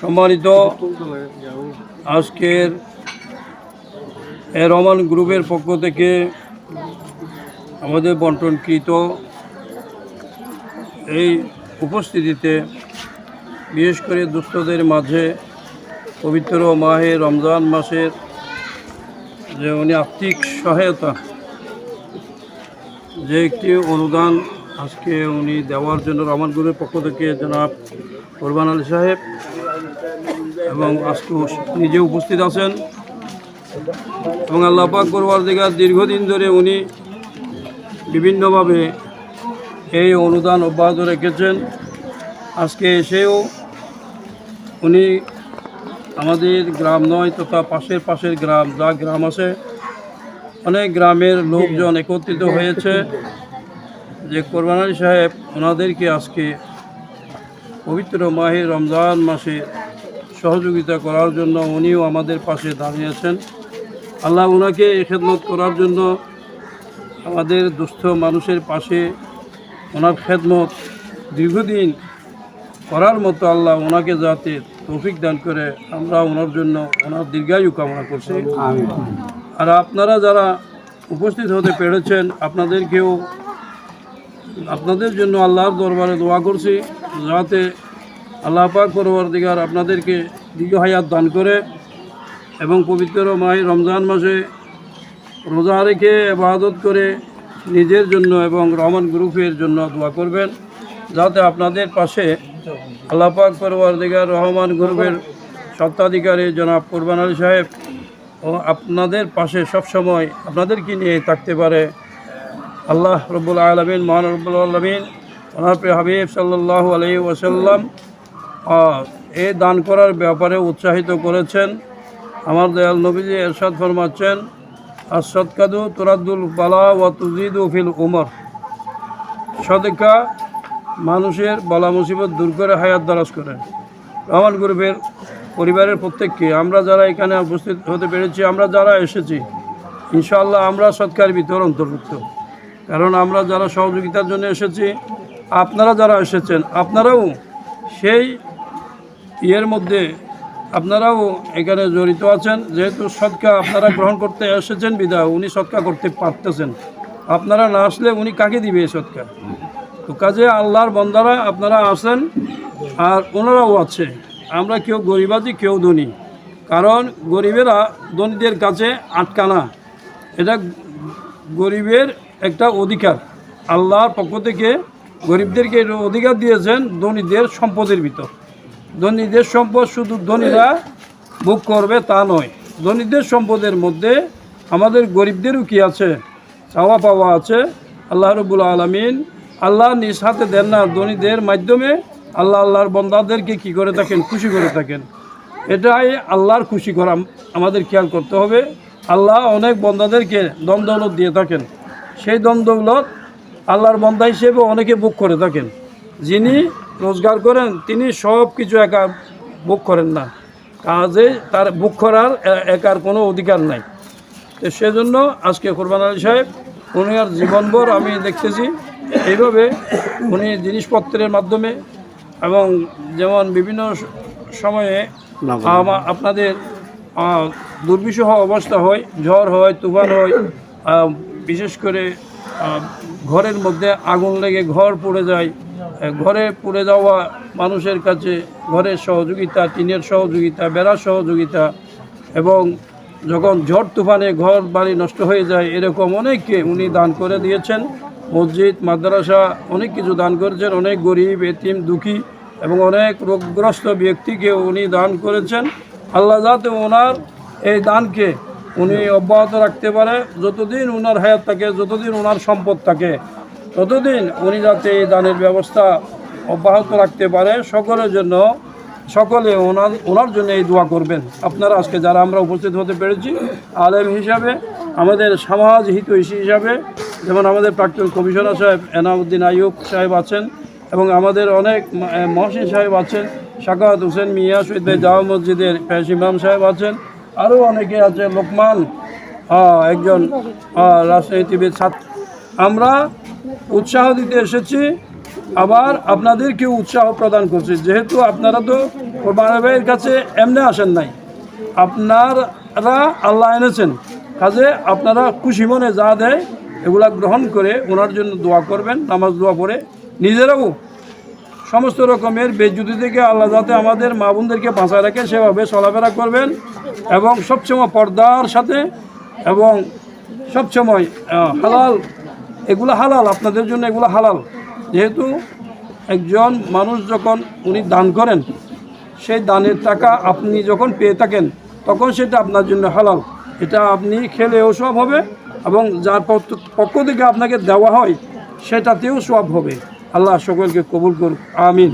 সম্মানিত আজকের এ রহমান গ্রুপের পক্ষ থেকে আমাদের বন্টনকৃত এই উপস্থিতিতে, বিশেষ করে দুস্থদের মাঝে পবিত্র মাহে রমজান মাসের যে উনি আর্থিক সহায়তা, যে একটি অনুদান আজকে উনি দেওয়ার জন্য রহমান গ্রুপের পক্ষ থেকে জনাব কোরবান আলী সাহেব এবং আজকে নিজে উপস্থিত আছেন এবং আল্লাহ পাক করবার দিঘার দীর্ঘদিন ধরে উনি বিভিন্নভাবে এই অনুদান অব্যাহত রেখেছেন। আজকে এসেও উনি আমাদের গ্রাম নয় তথা পাশের পাশের গ্রাম, যা গ্রাম আছে, অনেক গ্রামের লোকজন একত্রিত হয়েছে। যে কোরবান আলী সাহেব ওনাদেরকে আজকে পবিত্র মাহে রমজান মাসে সহযোগিতা করার জন্য উনিও আমাদের পাশে দাঁড়িয়েছেন। আল্লাহ ওনাকে খেদমত করার জন্য আমাদের দুস্থ মানুষের পাশে ওনার খেদমত দীর্ঘদিন করার মতো আল্লাহ ওনাকে যাতে তৌফিক দান করে আমরা ওনার জন্য ওনার দীর্ঘায়ু কামনা করছি। আর আপনারা যারা উপস্থিত হতে পেরেছেন আপনাদেরকেও আপনাদের জন্য আল্লাহর দরবারে দোয়া করছি। যাতে আল্লাহ পাক পরবর্তীকার আপনাদেরকে দীর্ঘ হায়াত দান করে এবং পবিত্র মাই রমজান মাসে রোজা রেখে এবাদত করে নিজের জন্য এবং রহমান গ্রুপের জন্য দোয়া করবেন। যাতে আপনাদের পাশে আল্লাহ পাক পরবর্তীকার রহমান গ্রুপের সত্ত্বাধিকারী জনাব কোরবান আলী সাহেব ও আপনাদের পাশে সবসময় আপনাদেরকে নিয়ে থাকতে পারে। আল্লাহ রব্বুল আলমিন, মহান রব্বুল আলমিন, ওনার প্রিয় হাবিব সাল্লাহ আলহি ওসাল্লাম এই দান করার ব্যাপারে উৎসাহিত করেছেন। আমার দয়াল নবীজি এরশাদ ফরমাচ্ছেন আর সৎকাদু তুরাদ্দুল বালা ও তুজিদু ফিল উমর। সদকা মানুষের বলা মুসিবত দূর করে হায়াত দারাজ করে। রহমান গ্রুপের পরিবারের প্রত্যেককে, আমরা যারা এখানে উপস্থিত হতে পেরেছি, আমরা যারা এসেছি, ইনশাআল্লাহ আমরা সৎকার ভিতর অন্তর্ভুক্ত। কারণ আমরা যারা সহযোগিতার জন্য এসেছি, আপনারা যারা এসেছেন, আপনারাও সেই ইয়ের মধ্যে, আপনারাও এখানে জড়িত আছেন। যেহেতু সৎকা আপনারা গ্রহণ করতে এসেছেন বিদায়, উনি সৎকা করতে পারতেছেন। আপনারা না আসলে উনি কাকে দিবে এই সৎকা? তো কাজে আল্লাহর বন্দারা আপনারা আসেন আর ওনারাও আছে। আমরা কেউ গরিবাজি, কেউ ধনী। কারণ গরিবেরা ধনীদের কাছে আটকানা। এটা গরিবের একটা অধিকার। আল্লাহর পক্ষ থেকে গরিবদেরকে অধিকার দিয়েছেন ধনীদের সম্পদের ভিতর। ধনীদের সম্পদ শুধু ধনীরা ভোগ করবে তা নয়। ধনীদের সম্পদের মধ্যে আমাদের গরিবদেরও কি আছে? চাওয়া পাওয়া আছে। আল্লাহ রবুল আলমিন আল্লাহ নিজ হাতে দেন না। ধনীদের মাধ্যমে আল্লাহ আল্লাহর বন্দাদেরকে কি করে থাকেন? খুশি করে থাকেন। এটাই আল্লাহর খুশি করা আমাদের খেয়াল করতে হবে। আল্লাহ অনেক বন্দাদেরকে দ্বন্দ্বলত দিয়ে থাকেন। সেই দ্বন্দ্বলত আল্লাহর বন্দা হিসেবে অনেকে বুক করে থাকেন যিনি রোজগার করেন তিনি সব কিছু একা বুক করেন না। কাজে তার বুক করার একার কোনো অধিকার নাই। তো সেজন্য আজকে কোরবান আলী সাহেব উনি আর জীবনভর আমি দেখতেছি এইভাবে উনি জিনিসপত্রের মাধ্যমে এবং যেমন বিভিন্ন সময়ে আপনাদের দুর্বিষহ অবস্থা হয় ঝড় হয় তুফান হয় বিশেষ করে ঘরের মধ্যে আগুন লেগে ঘর পুড়ে যায়। ঘরে পুড়ে যাওয়া মানুষের কাছে ঘরের সহযোগিতা, টিনের সহযোগিতা, বেড়ার সহযোগিতা এবং যখন ঝড় তুফানে ঘর বাড়ি নষ্ট হয়ে যায়, এরকম অনেককে উনি দান করে দিয়েছেন। মসজিদ, মাদ্রাসা অনেক কিছু দান করেছেন। অনেক গরিব, এতিম, দুঃখী এবং অনেক রোগগ্রস্ত ব্যক্তিকে উনি দান করেছেন। আল্লাহ যাতে ওনার এই দানকে উনি অব্যাহত রাখতে পারে, যতদিন ওনার হায়াত থাকে, যতদিন ওনার সম্পদ থাকে, ততদিন উনি যাতে এই দানের ব্যবস্থা অব্যাহত রাখতে পারে, সকলের জন্য, সকলে ওনার ওনার জন্য এই দোয়া করবেন। আপনারা আজকে যারা আমরা উপস্থিত হতে পেরেছি, আলেম হিসাবে, আমাদের সমাজ হিতৈষী হিসাবে, যেমন আমাদের প্রাক্তন কমিশনার সাহেব এনাউদ্দিন আইয়ুব সাহেব আছেন, এবং আমাদের অনেক মহসিন সাহেব আছেন শাকাত হোসেন মিয়া শহীদ জামা মসজিদের ফ্যাস ইমাম সাহেব আছেন আরও অনেকে আছে লোকমান আহ, একজন আহ, রাজনীতিবিদ ছাত্র। আমরা উৎসাহ দিতে এসেছি আবার আপনাদেরকে উৎসাহ প্রদান করছে। যেহেতু আপনারা তো কোরবানি ভাইয়ের কাছে এমনি আসেন নাই আপনারা আল্লাহ এনেছেন। কাজে আপনারা খুশি মনে যা দেয় এগুলা গ্রহণ করে ওনার জন্য দোয়া করবেন নামাজ দোয়া পড়ে নিজেরাও সমস্ত রকমের বেজ্যুতি থেকে আল্লাহ যাতে আমাদের মা বোনদেরকে বাঁচায় রাখে, সেভাবে চলাফেরা করবেন এবং সবসময় পর্দার সাথে এবং সবসময় হালাল, এগুলো হালাল, আপনাদের জন্য এগুলো হালাল। যেহেতু একজন মানুষ যখন উনি দান করেন, সেই দানের টাকা আপনি যখন পেয়ে থাকেন, তখন সেটা আপনার জন্য হালাল। এটা আপনি খেলেও সব হবে এবং যার পক্ষ থেকে আপনাকে দেওয়া হয়, সেটাতেও সব হবে। আল্লাহ সকলকে কবুল করুক আমিন।